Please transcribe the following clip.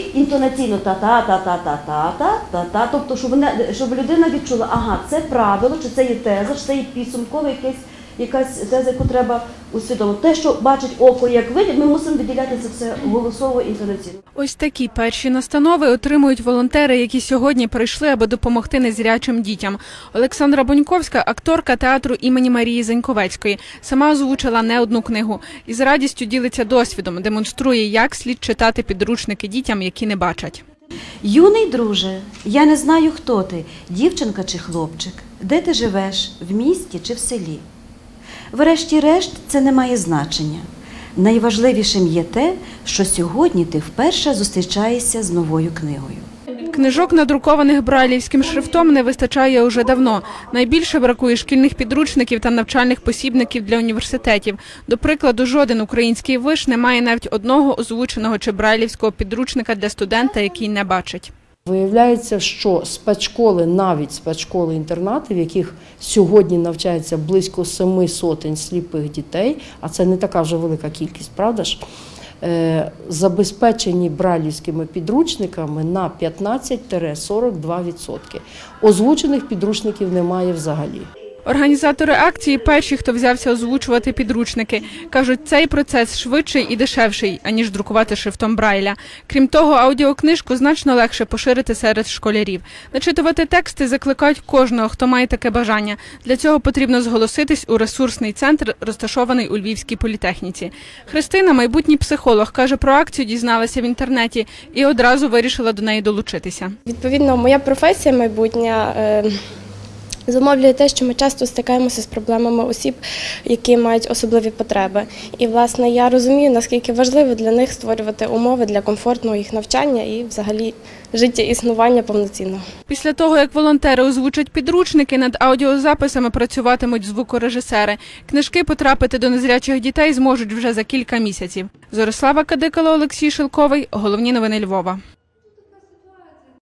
Інтонаційно та-та-та-та-та-та-та-та. Тобто, щоб, людина відчула, ага, це правило, чи це є теза, чи це є підсумкове якесь, якась теза, яку треба усвідомити. Те, що бачить око, як видить, ми мусимо виділяти це все голосово інтонаційно. Ось такі перші настанови отримують волонтери, які сьогодні прийшли, аби допомогти незрячим дітям. Олександра Боньковська, акторка театру імені Марії Заньковецької, сама озвучила не одну книгу і з радістю ділиться досвідом, демонструє, як слід читати підручники дітям, які не бачать. Юний друже, я не знаю, хто ти, дівчинка чи хлопчик, де ти живеш, в місті чи в селі. Врешті-решт, це не має значення. Найважливішим є те, що сьогодні ти вперше зустрічаєшся з новою книгою. Книжок, надрукованих брайлівським шрифтом, не вистачає уже давно. Найбільше бракує шкільних підручників та навчальних посібників для університетів. До прикладу, жоден український виш не має навіть одного озвученого чи брайлівського підручника для студента, який не бачить. Виявляється, що спецшколи, навіть спецшколи-інтернати, в яких сьогодні навчається близько семи сотень сліпих дітей, а це не така вже велика кількість, правда ж? е, Забезпечені брайлівськими підручниками на 15-42%. Озвучених підручників немає взагалі. Організатори акції перші, хто взявся озвучувати підручники, кажуть, цей процес швидший і дешевший, аніж друкувати шрифтом Брайля. Крім того, аудіокнижку значно легше поширити серед школярів. Начитувати тексти закликають кожного, хто має таке бажання. Для цього потрібно зголоситись у ресурсний центр, розташований у Львівській політехніці. Христина, майбутній психолог, каже, про акцію дізналася в інтернеті і одразу вирішила до неї долучитися. Відповідно, моя професія майбутня е, зумовлює те, що ми часто стикаємося з проблемами осіб, які мають особливі потреби. І, власне, я розумію, наскільки важливо для них створювати умови для комфортного їх навчання і, взагалі, життя існування повноцінного. Після того, як волонтери озвучать підручники, над аудіозаписами працюватимуть звукорежисери. Книжки потрапити до незрячих дітей зможуть вже за кілька місяців. Зорислава Кадикала, Олексій Шилковий. Головні новини Львова.